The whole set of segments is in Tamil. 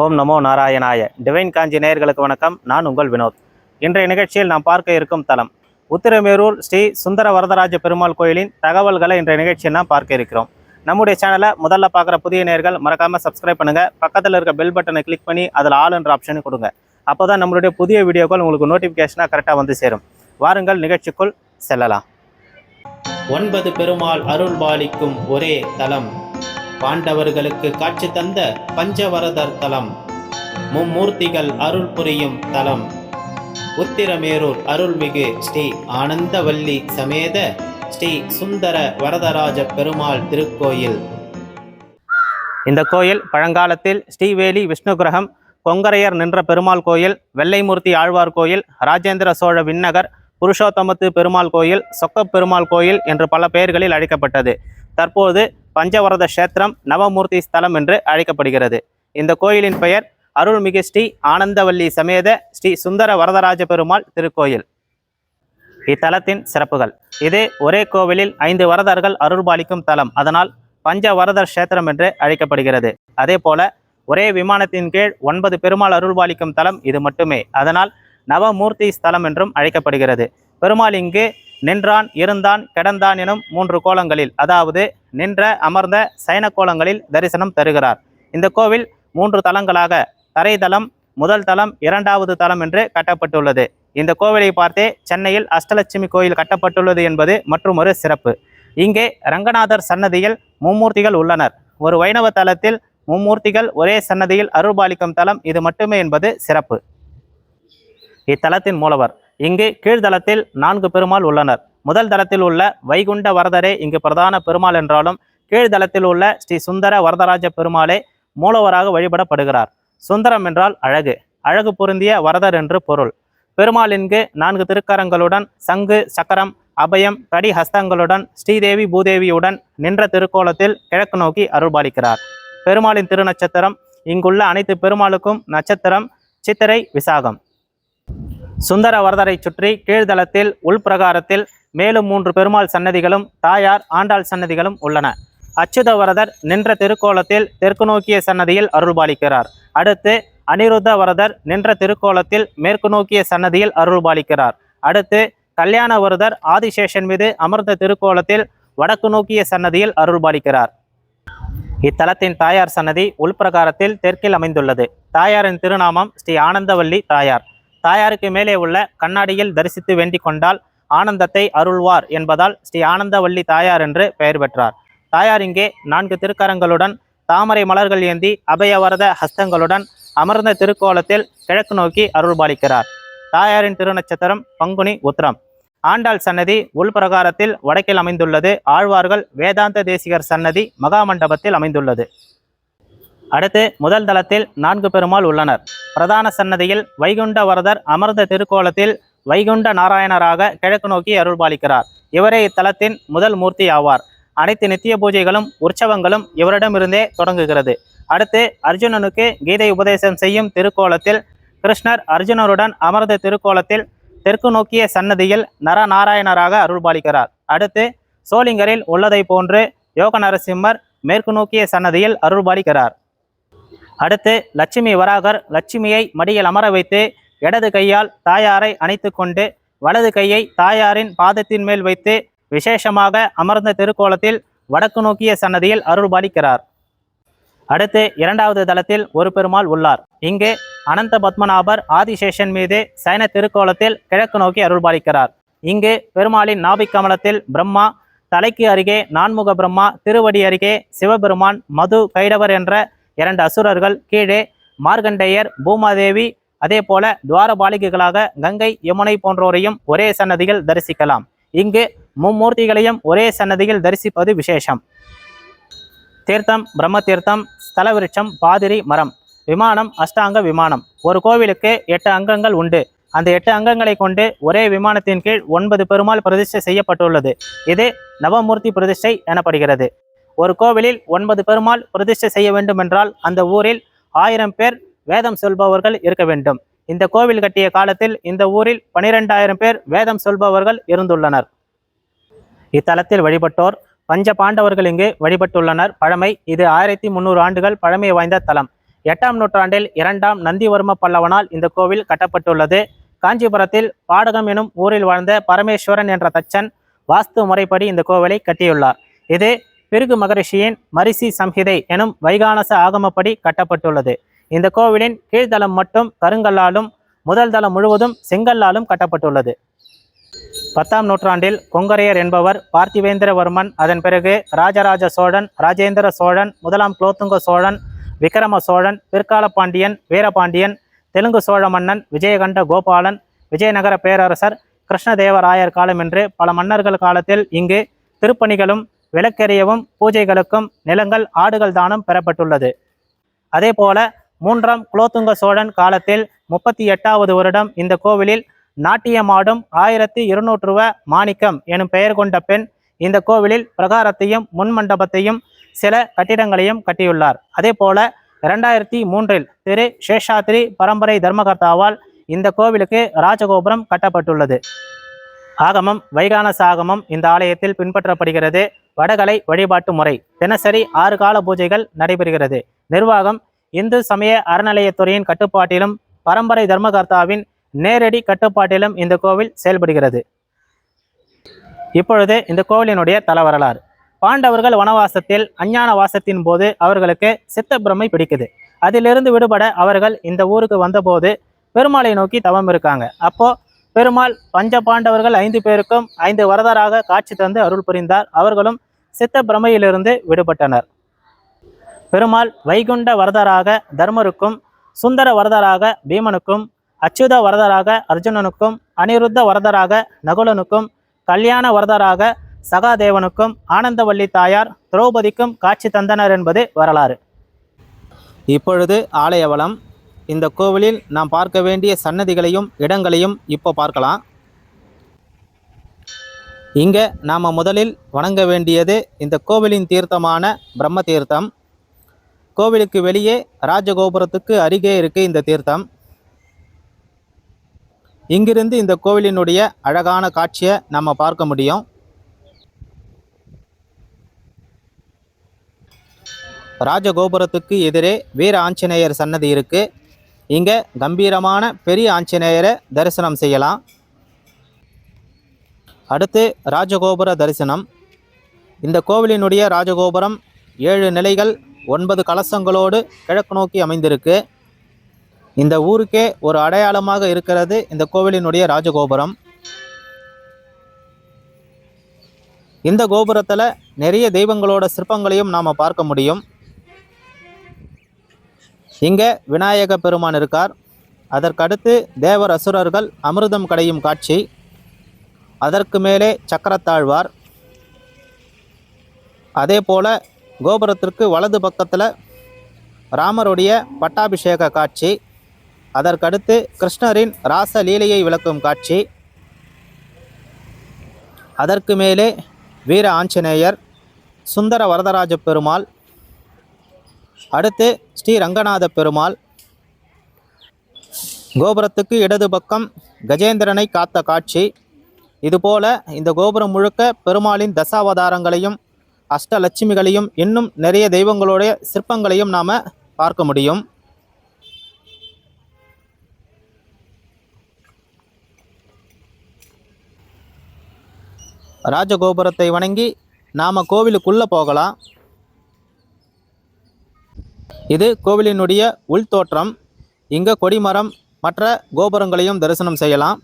ஓம் நமோ நாராயணாய. டிவைன் காஞ்சி நேயர்களுக்கு வணக்கம். நான் உங்கள் வினோத். இன்றைய நிகழ்ச்சியில் நாம் பார்க்க இருக்கும் தலம். உத்திரமேரூர் ஸ்ரீ சுந்தர வரதராஜ பெருமாள் கோயிலின் தகவல்களை இன்றைய நிகழ்ச்சியில் நாம் பார்க்க இருக்கிறோம். நம்முடைய சேனலை முதல்ல பார்க்குற புதிய நேர்கள் மறக்காமல் சப்ஸ்கிரைப் பண்ணுங்கள் பக்கத்தில் இருக்க பெல் பட்டனை கிளிக் பண்ணி அதில் ஆல் என்ற ஆப்ஷனை கொடுங்க. அப்போ தான் நம்மளுடைய புதிய வீடியோக்கள் உங்களுக்கு நோட்டிஃபிகேஷனாக கரெக்டாக வந்து சேரும். வாருங்கள் நிகழ்ச்சிக்குள் செல்லலாம். ஒன்பது பெருமாள் அருள் பாலிக்கும் ஒரே தலம். பாண்டவர்களுக்கு காட்சி தந்த பஞ்சவரதர் தலம். மும்மூர்த்திகள் அருள் புரியும் தலம். உத்திரமேரூர் அருள்மிகு ஸ்ரீ ஆனந்தவல்லி சமேத ஸ்ரீ சுந்தர வரதராஜ பெருமாள் திருக்கோயில். இந்த கோயில் பழங்காலத்தில் ஸ்ரீவேலி விஷ்ணு கிரகம் கொங்கரையர் நின்ற பெருமாள் கோயில் வெள்ளைமூர்த்தி ஆழ்வார் கோயில் ராஜேந்திர சோழ விண்ணகர் புருஷோத்தமத்து பெருமாள் கோயில் சொக்கப் பெருமாள் கோயில் என்று பல பெயர்களில் அழைக்கப்பட்டது. தற்போது பஞ்சவரத கஷேத்திரம் நவமூர்த்தி ஸ்தலம் என்று அழைக்கப்படுகிறது. இந்த கோயிலின் பெயர் அருள்மிகு ஸ்ரீ ஆனந்தவல்லி சமேத ஸ்ரீ சுந்தர வரதராஜ பெருமாள் திருக்கோயில். இத்தலத்தின் சிறப்புகள். இது ஒரே கோவிலில் ஐந்து வரதர்கள் அருள்பாலிக்கும் தலம். அதனால் பஞ்சவரதர் கஷேத்திரம் என்று அழைக்கப்படுகிறது. அதே போல ஒரே விமானத்தின் கீழ் ஒன்பது பெருமாள் அருள்பாலிக்கும் தலம் இது மட்டுமே. அதனால் நவமூர்த்தி ஸ்தலம் என்றும் அழைக்கப்படுகிறது. பெருமாள் இங்கு நின்றான் இருந்தான் கிடந்தான் எனும் மூன்று கோலங்களில். அதாவது நின்ற அமர்ந்த சைன கோலங்களில் தரிசனம் தருகிறார். இந்த கோவில் மூன்று தலங்களாக தரைதலம் முதல் தலம் இரண்டாவது தலம் என்று கட்டப்பட்டுள்ளது. இந்த கோவிலை பார்த்தே சென்னையில் அஷ்டலட்சுமி கோயில் கட்டப்பட்டுள்ளது என்பது மற்றும் ஒரு சிறப்பு. இங்கே ரங்கநாதர் சன்னதியில் மும்மூர்த்திகள் உள்ளனர். ஒரு வைணவ தலத்தில் மும்மூர்த்திகள் ஒரே சன்னதியில் அருள்பாலிக்கும் தலம் இது மட்டுமே என்பது சிறப்பு. இத்தலத்தின் மூலவர். இங்கு கீழ்தளத்தில் நான்கு பெருமாள் உள்ளனர். முதல் தளத்தில் உள்ள வைகுண்ட வரதரே இங்கு பிரதான பெருமாள் என்றாலும் கீழ்தளத்தில் உள்ள ஸ்ரீ சுந்தர வரதராஜ பெருமாளே மூலவராக வழிபடப்படுகிறார். சுந்தரம் என்றால் அழகு. அழகு பொருந்திய வரதர் என்று பொருள். பெருமாள் இங்கு நான்கு திருக்கரங்களுடன் சங்கு சக்கரம் அபயம் கடி ஹஸ்தங்களுடன் ஸ்ரீதேவி பூதேவியுடன் நின்ற திருக்கோலத்தில் கிழக்கு நோக்கி அருள்பாலிக்கிறார். பெருமாளின் திருநட்சத்திரம் இங்குள்ள அனைத்து பெருமாளுக்கும் நட்சத்திரம் சித்திரை விசாகம். சுந்தர வரதரை சுற்றி கீழ்தளத்தில் உள்பிரகாரத்தில் மேலும் மூன்று பெருமாள் சன்னதிகளும் தாயார் ஆண்டாள் சன்னதிகளும் உள்ளன. அச்சுத வரதர் நின்ற திருக்கோலத்தில் தெற்கு நோக்கிய சன்னதியில் அருள்பாலிக்கிறார். அடுத்து அனிருத்த வரதர் நின்ற திருக்கோலத்தில் மேற்கு நோக்கிய சன்னதியில் அருள்பாலிக்கிறார். அடுத்து கல்யாண வரதர் ஆதிசேஷன் மீது அமர்ந்த திருக்கோலத்தில் வடக்கு நோக்கிய சன்னதியில் அருள்பாலிக்கிறார். இத்தலத்தின் தாயார் சன்னதி உள்பிரகாரத்தில் தெற்கில் அமைந்துள்ளது. தாயாரின் திருநாமம் ஸ்ரீ ஆனந்தவல்லி தாயார். தாயாருக்கு மேலே உள்ள கண்ணாடியில் தரிசித்து வேண்டிக் கொண்டால் ஆனந்தத்தை அருள்வார் என்பதால் ஸ்ரீ ஆனந்தவல்லி தாயார் என்று பெயர் பெற்றார். தாயார் இங்கே நான்கு திருக்கரங்களுடன் தாமரை மலர்கள் ஏந்தி அபயவரத ஹஸ்தங்களுடன் அமர்ந்த திருக்கோலத்தில் கிழக்கு நோக்கி அருள்பாலிக்கிறார் தாயாரின் திருநட்சத்திரம் பங்குனி உத்திரம். ஆண்டாள் சன்னதி உள்பிரகாரத்தில் வடக்கில் அமைந்துள்ளது. ஆழ்வார்கள் வேதாந்த தேசிகர் சன்னதி மகாமண்டபத்தில் அமைந்துள்ளது. அடுத்து முதல் தளத்தில் நான்கு பெருமாள் உள்ளனர். பிரதான சன்னதியில் வைகுண்ட வரதர் அமர்ந்த திருக்கோலத்தில் வைகுண்ட நாராயணராக கிழக்கு நோக்கி அருள்பாலிக்கிறார். இவரே இத்தலத்தின் முதல் மூர்த்தி ஆவார். அனைத்து நித்திய பூஜைகளும் உற்சவங்களும் இவரிடமிருந்தே தொடங்குகிறது. அடுத்து அர்ஜுனனுக்கு கீதை உபதேசம் செய்யும் திருக்கோலத்தில் கிருஷ்ணர் அர்ஜுனருடன் அமர்ந்த திருக்கோலத்தில் தெற்கு நோக்கிய சன்னதியில் நரநாராயணராக அருள்பாலிக்கிறார். அடுத்து சோளிங்கரில் உள்ளதை போன்று யோக நரசிம்மர் மேற்கு நோக்கிய சன்னதியில் அருள்பாலிக்கிறார். அடுத்து லட்சுமி வராகர் லட்சுமியை மடியில் அமர வைத்து இடது கையால் தாயாரை அணைத்து கொண்டு வலது கையை தாயாரின் பாதத்தின் மேல் வைத்து விசேஷமாக அமர்ந்த திருக்கோலத்தில் வடக்கு நோக்கிய சன்னதியில் அருள்பாலிக்கிறார் அடுத்து இரண்டாவது தளத்தில் ஒரு பெருமாள் உள்ளார். இங்கு அனந்த பத்மநாபர் ஆதிசேஷன் மீது சைன திருக்கோலத்தில் கிழக்கு நோக்கி அருள்பாலிக்கிறார் இங்கு பெருமாளின் நாபிக் கமலத்தில் பிரம்மா தலைக்கு அருகே நான்முக பிரம்மா திருவடி அருகே சிவபெருமான் மது கைடவர் என்ற இரண்டு அசுரர்கள் கீழே மார்கண்டேயர் பூமாதேவி அதே போல துவாரபாலிகைகளாக கங்கை யமுனை போன்றோரையும் ஒரே சன்னதியில் தரிசிக்கலாம். இங்கு மும்மூர்த்திகளையும் ஒரே சன்னதியில் தரிசிப்பது விசேஷம். தீர்த்தம் பிரம்ம தீர்த்தம் ஸ்தல விருட்சம் பாதிரி மரம் விமானம் அஷ்டாங்க விமானம். ஒரு கோவிலுக்கு எட்டு அங்கங்கள் உண்டு. அந்த எட்டு அங்கங்களை கொண்டு ஒரே விமானத்தின் கீழ் ஒன்பது பெருமாள் பிரதிஷ்டை செய்யப்பட்டுள்ளது. இது நவமூர்த்தி பிரதிஷ்டை எனப்படுகிறது. ஒரு கோவிலில் ஒன்பது பெருமாள் பிரதிஷ்டை செய்ய வேண்டுமென்றால் அந்த ஊரில் ஆயிரம் பேர் வேதம் சொல்பவர்கள் இருக்க வேண்டும். இந்த கோவில் கட்டிய காலத்தில் இந்த ஊரில் பனிரெண்டாயிரம் பேர் வேதம் சொல்பவர்கள் இருந்துள்ளனர். இத்தலத்தில் வழிபட்டோர் பஞ்ச பாண்டவர்கள் இங்கு வழிபட்டுள்ளனர். பழமை இது ஆயிரத்தி முந்நூறு ஆண்டுகள் பழமை வாய்ந்த தலம். எட்டாம் நூற்றாண்டில் இரண்டாம் நந்திவர்ம பல்லவனால் இந்த கோவில் கட்டப்பட்டுள்ளது. காஞ்சிபுரத்தில் பாடகம் எனும் ஊரில் வாழ்ந்த பரமேஸ்வரன் என்ற தச்சன் வாஸ்து முறைப்படி இந்த கோவிலை கட்டியுள்ளார். இது பிருகு மகரிஷியின் மரிசி சம்ஹிதை எனும் வைகானச ஆகமப்படி கட்டப்பட்டுள்ளது. இந்த கோவிலின் கீழ்த்தளம் மட்டும் கருங்கல்லாலும் முதல் தளம் முழுவதும் செங்கல்லாலும் கட்டப்பட்டுள்ளது. பத்தாம் நூற்றாண்டில் கொங்கரையர் என்பவர் பார்த்திவேந்திரவர்மன் அதன் பிறகு ராஜராஜ சோழன் ராஜேந்திர சோழன் முதலாம் குலோத்துங்க சோழன் விக்ரம சோழன் பிற்கால பாண்டியன் வீரபாண்டியன் தெலுங்கு சோழ மன்னன் விஜயகண்ட கோபாலன் விஜயநகர பேரரசர் கிருஷ்ணதேவராயர் காலம் என்று பல மன்னர்கள் காலத்தில் இங்கு திருப்பணிகளும் விளக்கெறியவும் பூஜைகளுக்கும் நிலங்கள் ஆடுகள் தானம் பெறப்பட்டுள்ளது. அதேபோல மூன்றாம் குலோத்துங்க சோழன் காலத்தில் முப்பத்தி எட்டாவது வருடம் இந்த கோவிலில் நாட்டியமாடும் ஆயிரத்தி இருநூற்று ரூபா மாணிக்கம் எனும் பெயர் கொண்ட பெண் இந்த கோவிலில் பிரகாரத்தையும் முன்மண்டபத்தையும் சில கட்டிடங்களையும் கட்டியுள்ளார். அதே போல இரண்டாயிரத்தி மூன்றில் திரு சேஷாத்ரி பரம்பரை தர்மகர்த்தாவால் இந்த கோவிலுக்கு ராஜகோபுரம் கட்டப்பட்டுள்ளது. ஆகமம் வைகான சாகமம் இந்த ஆலயத்தில் பின்பற்றப்படுகிறது. வடகலை வழிபாட்டு முறை. தினசரி ஆறு கால பூஜைகள் நடைபெறுகிறது. நிர்வாகம் இந்து சமய அறநிலையத்துறையின் கட்டுப்பாட்டிலும் பரம்பரை தர்மகர்த்தாவின் நேரடி கட்டுப்பாட்டிலும் இந்த கோவில் செயல்படுகிறது. இப்பொழுது இந்த கோவிலினுடைய தல வரலாறு. பாண்டவர்கள் வனவாசத்தில் அஞ்ஞான வாசத்தின் போது அவர்களுக்கு சித்த பிரமை பிடிக்குது. அதிலிருந்து விடுபட அவர்கள் இந்த ஊருக்கு வந்தபோது பெருமாளை நோக்கி தவம் இருக்காங்க. அப்போ பெருமாள் பஞ்ச பாண்டவர்கள் ஐந்து பேருக்கும் ஐந்து வரதராக காட்சி தந்து அருள் புரிந்தார். அவர்களும் சித்த பிரமையிலிருந்து விடுபட்டனர். பெருமாள் வைகுண்ட வரதராக தர்மருக்கும் சுந்தர வரதராக பீமனுக்கும் அச்சுத வரதராக அர்ஜுனனுக்கும் அனிருத்த வரதராக நகுலனுக்கும் கல்யாண வரதராக சகாதேவனுக்கும் ஆனந்தவல்லி தாயார் திரௌபதிக்கும் காட்சி தந்தனர் என்பது வரலாறு. இப்பொழுது ஆலய வளம் இந்த கோவிலில் நாம் பார்க்க வேண்டிய சன்னதிகளையும் இடங்களையும் இப்போ பார்க்கலாம். இங்கே நாம் முதலில் வணங்க வேண்டியது இந்த கோவிலின் தீர்த்தமான பிரம்ம தீர்த்தம். கோவிலுக்கு வெளியே ராஜகோபுரத்துக்கு அருகே இருக்கு இந்த தீர்த்தம். இங்கிருந்து இந்த கோவிலினுடைய அழகான காட்சியை நம்ம பார்க்க முடியும். ராஜகோபுரத்துக்கு எதிரே வீர ஆஞ்சநேயர் சன்னதி இருக்கு. இங்க கம்பீரமான பெரிய ஆஞ்சநேயரை தரிசனம் செய்யலாம். அடுத்து ராஜகோபுர தரிசனம். இந்த கோவிலினுடைய ராஜகோபுரம் ஏழு நிலைகள் ஒன்பது கலசங்களோடு கிழக்கு நோக்கி அமைந்திருக்கு. இந்த ஊருக்கே ஒரு அடையாளமாக இருக்கிறது இந்த கோவிலினுடைய ராஜகோபுரம். இந்த கோபுரத்தில் நிறைய தெய்வங்களோட சிற்பங்களையும் நாம் பார்க்க முடியும். இங்கே விநாயக பெருமான் இருக்கார். அதற்கடுத்து தேவர் அசுரர்கள் அமிர்தம் கடையும் காட்சி. அதற்கு மேலே சக்கரத்தாழ்வார். அதே போல கோபுரத்திற்கு வலது பக்கத்தில் ராமருடைய பட்டாபிஷேக காட்சி. அதற்கடுத்து கிருஷ்ணரின் ராச லீலையை விளக்கும் காட்சி. அதற்கு மேலே வீர ஆஞ்சநேயர் சுந்தர வரதராஜ பெருமாள். அடுத்து ஸ்ரீ ரங்கநாத பெருமாள். கோபுரத்துக்கு இடது பக்கம் கஜேந்திரனை காத்த காட்சி. இதுபோல இந்த கோபுரம் முழுக்க பெருமாளின் தசாவதாரங்களையும் அஷ்டலட்சுமிகளையும் இன்னும் நிறைய தெய்வங்களுடைய சிற்பங்களையும் நாம் பார்க்க முடியும். ராஜகோபுரத்தை வணங்கி நாம் கோவிலுக்குள்ளே போகலாம். இது கோவிலினுடைய உள்தோற்றம். இங்கே கொடிமரம் மற்ற கோபுரங்களையும் தரிசனம் செய்யலாம்.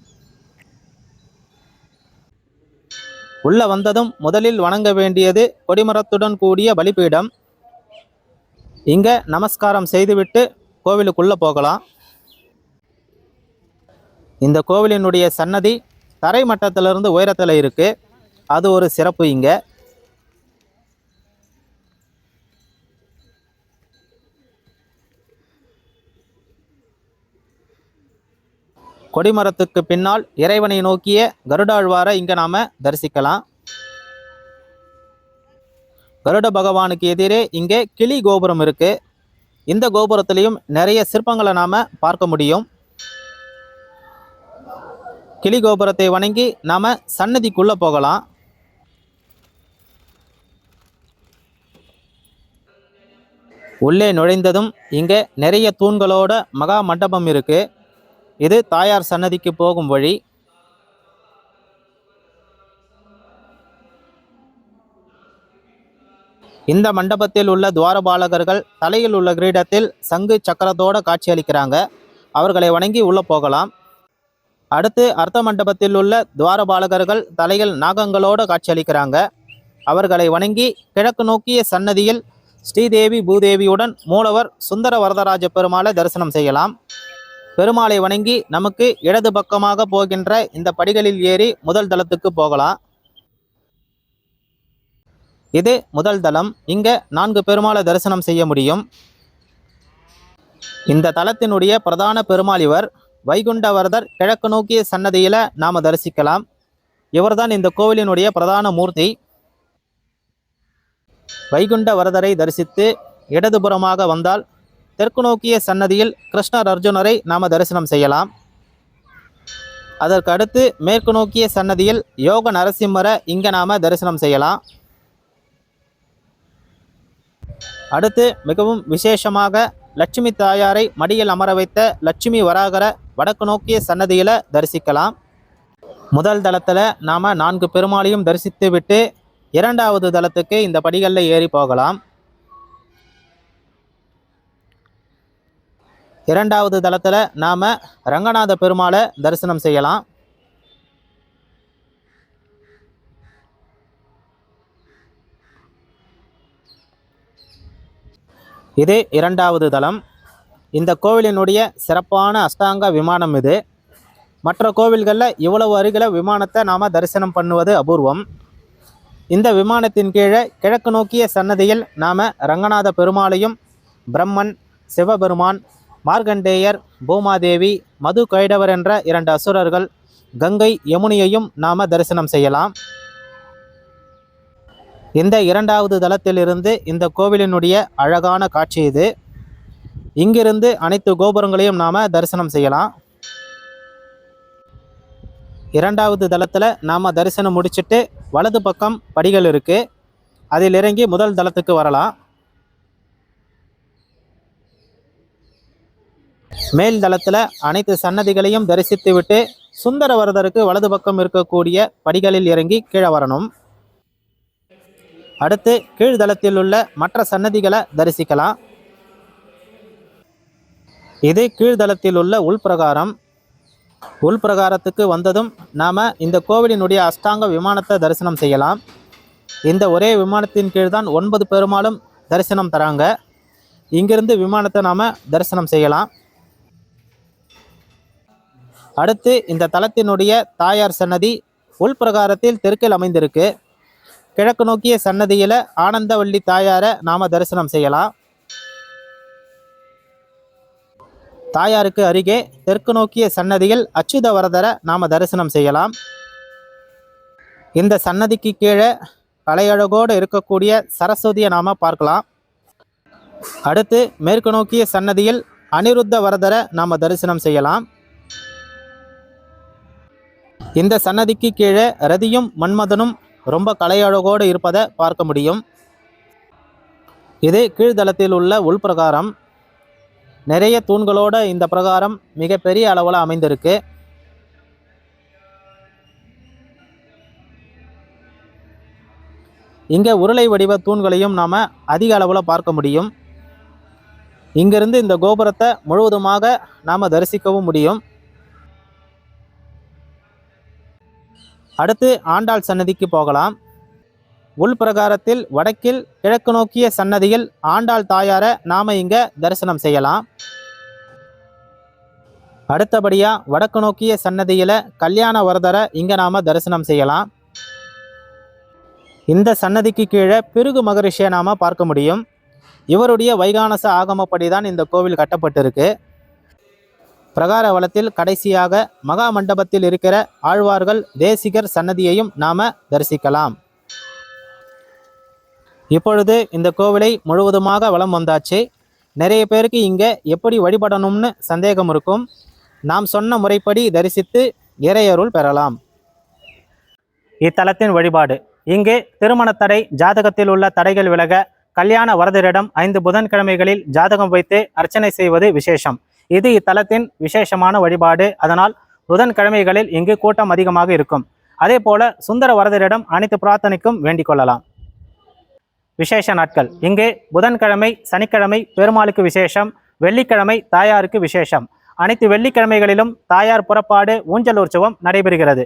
உள்ள வந்ததும் முதலில் வணங்க வேண்டியது கொடிமரத்துடன் கூடிய பலிபீடம். இங்கே நமஸ்காரம் செய்துவிட்டு கோவிலுக்குள்ளே போகலாம். இந்த கோவிலினுடைய சன்னதி தரை மட்டத்திலிருந்து உயரத்தில் இருக்குது அது ஒரு சிறப்பு இங்கே. கொடிமரத்துக்கு பின்னால் இறைவனை நோக்கிய கருடாழ்வாரை இங்கே நாம் தரிசிக்கலாம். கருட பகவானுக்கு எதிரே இங்கே கிளி கோபுரம் இருக்குது இந்த கோபுரத்திலையும் நிறைய சிற்பங்களை நாம் பார்க்க முடியும். கிளி கோபுரத்தை வணங்கி நாம் சன்னதிக்குள்ளே போகலாம். உள்ளே நுழைந்ததும் இங்கே நிறைய தூண்களோட மகா மண்டபம் இருக்குது இது தாயார் சன்னதிக்கு போகும் வழி. இந்த மண்டபத்தில் உள்ள துவாரபாலகர்கள் தலையில் உள்ள கிரீடத்தில் சங்கு சக்கரத்தோட காட்சியளிக்கிறாங்க. அவர்களை வணங்கி உள்ள போகலாம். அடுத்து அர்த்த மண்டபத்தில் உள்ள துவாரபாலகர்கள் தலையில் நாகங்களோட காட்சியளிக்கிறாங்க. அவர்களை வணங்கி கிழக்கு நோக்கிய சன்னதியில் ஸ்ரீதேவி பூதேவியுடன் மூலவர் சுந்தர வரதராஜ பெருமாளை தரிசனம் செய்யலாம். பெருமாளை வணங்கி நமக்கு இடது பக்கமாக போகின்ற இந்த படிகளில் ஏறி முதல் தளத்துக்கு போகலாம். இது முதல் தளம். இங்க நான்கு பெருமாளை தரிசனம் செய்ய முடியும். இந்த தலத்தினுடைய பிரதான பெருமாள் இவர். வைகுண்டவரதர் கிழக்கு நோக்கிய சன்னதியில நாம தரிசிக்கலாம். இவர்தான் இந்த கோவிலினுடைய பிரதான மூர்த்தி. வைகுண்ட வரதரை தரிசித்து இடதுபுறமாக வந்தால் தெற்கு நோக்கிய சன்னதியில் கிருஷ்ணர் அர்ஜுனரை நாம தரிசனம் செய்யலாம். அதற்கு அடுத்து மேற்கு நோக்கிய சன்னதியில் யோக நரசிம்மரை இங்கே நாம தரிசனம் செய்யலாம். அடுத்து மிகவும் விசேஷமாக லட்சுமி தாயாரை மடியில் அமர வைத்த லட்சுமி வராகர வடக்கு நோக்கிய சன்னதியில் தரிசிக்கலாம். முதல் தளத்தில் நாம நான்கு பெருமாளையும் தரிசித்து விட்டு இரண்டாவது தளத்துக்கு இந்த படிகளில் ஏறி போகலாம். இரண்டாவது தளத்தில் நாம் ரங்கநாத பெருமாளை தரிசனம் செய்யலாம். இது இரண்டாவது தளம். இந்த கோவிலினுடைய சிறப்பான அஷ்டாங்க விமானம் இது. மற்ற கோவில்களில் இவ்வளவு அருகில் விமானத்தை நாம் தரிசனம் பண்ணுவது அபூர்வம். இந்த விமானத்தின் கீழே கிழக்கு நோக்கிய சன்னதியில் நாம் ரங்கநாத பெருமாளையும் பிரம்மன் சிவபெருமான் மார்கண்டேயர் பூமாதேவி மது கைடவர் என்ற இரண்டு அசுரர்கள் கங்கை யமுனியையும் நாம் தரிசனம் செய்யலாம். இந்த இரண்டாவது தளத்திலிருந்து இந்த கோவிலினுடைய அழகான காட்சி இது. இங்கிருந்து அனைத்து கோபுரங்களையும் நாம தரிசனம் செய்யலாம். இரண்டாவது தளத்தில் நாம தரிசனம் முடிச்சிட்டு வலது பக்கம் படிகள் இருக்குது அதில் இறங்கி முதல் தளத்துக்கு வரலாம். மேல் தளத்தில் அனைத்து சன்னதிகளையும் தரிசித்து விட்டு சுந்தரவரதருக்கு வலது பக்கம் இருக்கக்கூடிய படிகளில் இறங்கி கீழே வரணும். அடுத்து கீழ்தளத்தில் உள்ள மற்ற சன்னதிகளை தரிசிக்கலாம். இது கீழ்தளத்தில் உள்ள உள்பிரகாரம். உள்பிரகாரத்துக்கு வந்ததும் நாம் இந்த கோவிலினுடைய அஷ்டாங்க விமானத்தை தரிசனம் செய்யலாம். இந்த ஒரே விமானத்தின் கீழ் தான் ஒன்பது பெருமாளும் தரிசனம் தராங்க. இங்கிருந்து விமானத்தை நாம் தரிசனம் செய்யலாம். அடுத்து இந்த தலத்தினுடைய தாயார் சன்னதி உள்பிரகாரத்தில் தெற்கில் அமைந்திருக்கு. கிழக்கு நோக்கிய சன்னதியில் ஆனந்தவள்ளி தாயாரை நாம தரிசனம் செய்யலாம். தாயாருக்கு அருகே தெற்கு நோக்கிய சன்னதியில் அச்சுத வரதரை நாம தரிசனம் செய்யலாம். இந்த சன்னதிக்கு கீழே கலையழகோடு இருக்கக்கூடிய சரஸ்வதியை நாம பார்க்கலாம். அடுத்து மேற்கு நோக்கிய சன்னதியில் அனிருத்த வரதரை நாம தரிசனம் செய்யலாம். இந்த சன்னதிக்கு கீழே ரதியும் மன்மதனும் ரொம்ப கலையழகோடு இருப்பதை பார்க்க முடியும். இது கீழ்தளத்தில் உள்ள உள்பிரகாரம் நிறைய தூண்களோட இந்த பிரகாரம் மிகப்பெரிய அளவில் அமைந்திருக்கு. இங்கே உருளை வடிவ தூண்களையும் நாம் அதிக அளவில் பார்க்க முடியும். இங்கிருந்து இந்த கோபுரத்தை முழுவதுமாக நாம் தரிசிக்கவும் முடியும். அடுத்து ஆண்டாள் சன்னதிக்கு போகலாம். உள்பிரகாரத்தில் வடக்கில் கிழக்கு நோக்கிய சன்னதியில் ஆண்டாள் தாயாரை நாம இங்கே தரிசனம் செய்யலாம். அடுத்தபடியாக வடக்கு நோக்கிய சன்னதியில் கல்யாண வரதரை இங்கே நாம் தரிசனம் செய்யலாம். இந்த சன்னதிக்கு கீழே பிருகு மகரிஷியை நாம் பார்க்க முடியும். இவருடைய வைகானச ஆகமப்படி தான் இந்த கோவில் கட்டப்பட்டிருக்கு. பிரகார வளத்தில் கடைசியாக மகா மண்டபத்தில் இருக்கிற ஆழ்வார்கள் தேசிகர் சன்னதியையும் நாம தரிசிக்கலாம். இப்பொழுது இந்த கோவிலை முழுவதுமாக வலம் வந்தாச்சு. நிறைய பேருக்கு இங்கே எப்படி வழிபடணும்னு சந்தேகம் இருக்கும். நாம் சொன்ன முறைப்படி தரிசித்து இறையருள் பெறலாம். இத்தலத்தின் வழிபாடு. இங்கே திருமண தடை ஜாதகத்தில் உள்ள தடைகள் விலக கல்யாண வரதரிடம் ஐந்து புதன்கிழமைகளில் ஜாதகம் வைத்து அர்ச்சனை செய்வது விசேஷம். இது இத்தலத்தின் விசேஷமான வழிபாடு. அதனால் புதன்கிழமைகளில் இங்கு கூட்டம் அதிகமாக இருக்கும். அதே போல சுந்தர வரதரிடம் அனைத்து பிரார்த்தனைக்கும் வேண்டிக் கொள்ளலாம். விசேஷ நாட்கள். இங்கு புதன்கிழமை சனிக்கிழமை பெருமாளுக்கு விசேஷம் வெள்ளிக்கிழமை தாயாருக்கு விசேஷம். அனைத்து வெள்ளிக்கிழமைகளிலும் தாயார் புறப்பாடு ஊஞ்சல் உற்சவம் நடைபெறுகிறது.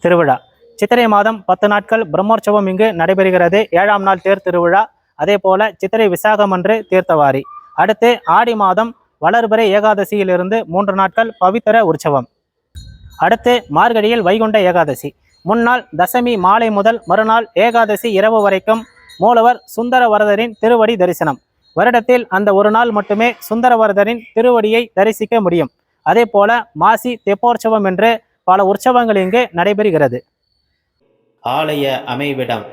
திருவிழா. சித்திரை மாதம் பத்து நாட்கள் பிரம்மோற்சவம் இங்கு நடைபெறுகிறது. ஏழாம் நாள் தேர் திருவிழா. அதே போல சித்திரை விசாகம் அன்று தீர்த்தவாரி. அடுத்து ஆடி மாதம் வளர்பிறை ஏகாதசியிலிருந்து மூன்று நாட்கள் பவித்திர உற்சவம். அடுத்து மார்கழியில் வைகுண்ட ஏகாதசி. முன்னாள் தசமி மாலை முதல் மறுநாள் ஏகாதசி இரவு வரைக்கும் மூலவர் சுந்தரவரதரின் திருவடி தரிசனம். வருடத்தில் அந்த ஒரு நாள் மட்டுமே சுந்தரவரதரின் திருவடியை தரிசிக்க முடியும். அதே போல மாசி தெப்போற்சவம் என்று பல உற்சவங்கள் இங்கு நடைபெறுகிறது. ஆலய அமைவிடம்.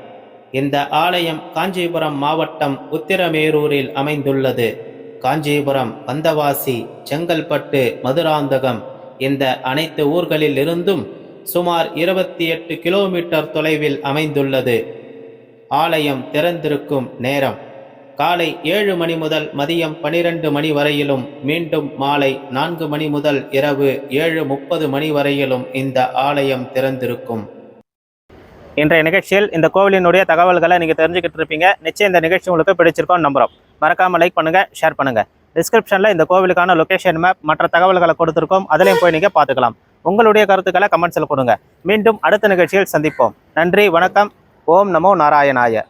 இந்த ஆலயம் காஞ்சிபுரம் மாவட்டம் உத்திரமேரூரில் அமைந்துள்ளது. காஞ்சிபுரம் வந்தவாசி செங்கல்பட்டு மதுராந்தகம் இந்த அனைத்து ஊர்களில் இருந்தும் சுமார் இருபத்தி எட்டு கிலோமீட்டர் தொலைவில் அமைந்துள்ளது. ஆலயம் திறந்திருக்கும் நேரம். காலை ஏழு மணி முதல் மதியம் பனிரெண்டு மணி வரையிலும் மீண்டும் மாலை நான்கு மணி முதல் இரவு ஏழு முப்பது மணி வரையிலும் இந்த ஆலயம் திறந்திருக்கும். இன்றைய நிகழ்ச்சியில் இந்த கோவிலினுடைய தகவல்களை நீங்கள் தெரிஞ்சுக்கிட்டு இருப்பீங்க நிச்சயம் இந்த நிகழ்ச்சி உங்களுக்கு பிடிச்சிருக்கோம் நம்புகிறோம் மறக்காமல் லைக் பண்ணுங்கள் ஷேர் பண்ணுங்கள் டிஸ்கிரிப்ஷனில் இந்த கோவிலுக்கான லொக்கேஷன் மேப் மற்ற தகவல்களை கொடுத்துருக்கோம். அதிலையும் போய் நீங்கள் பார்த்துக்கலாம். உங்களுடைய கருத்துக்களை கமெண்ட்ஸில் கொடுங்க. மீண்டும் அடுத்த நிகழ்ச்சியில் சந்திப்போம். நன்றி வணக்கம். ஓம் நமோ நாராயணாய.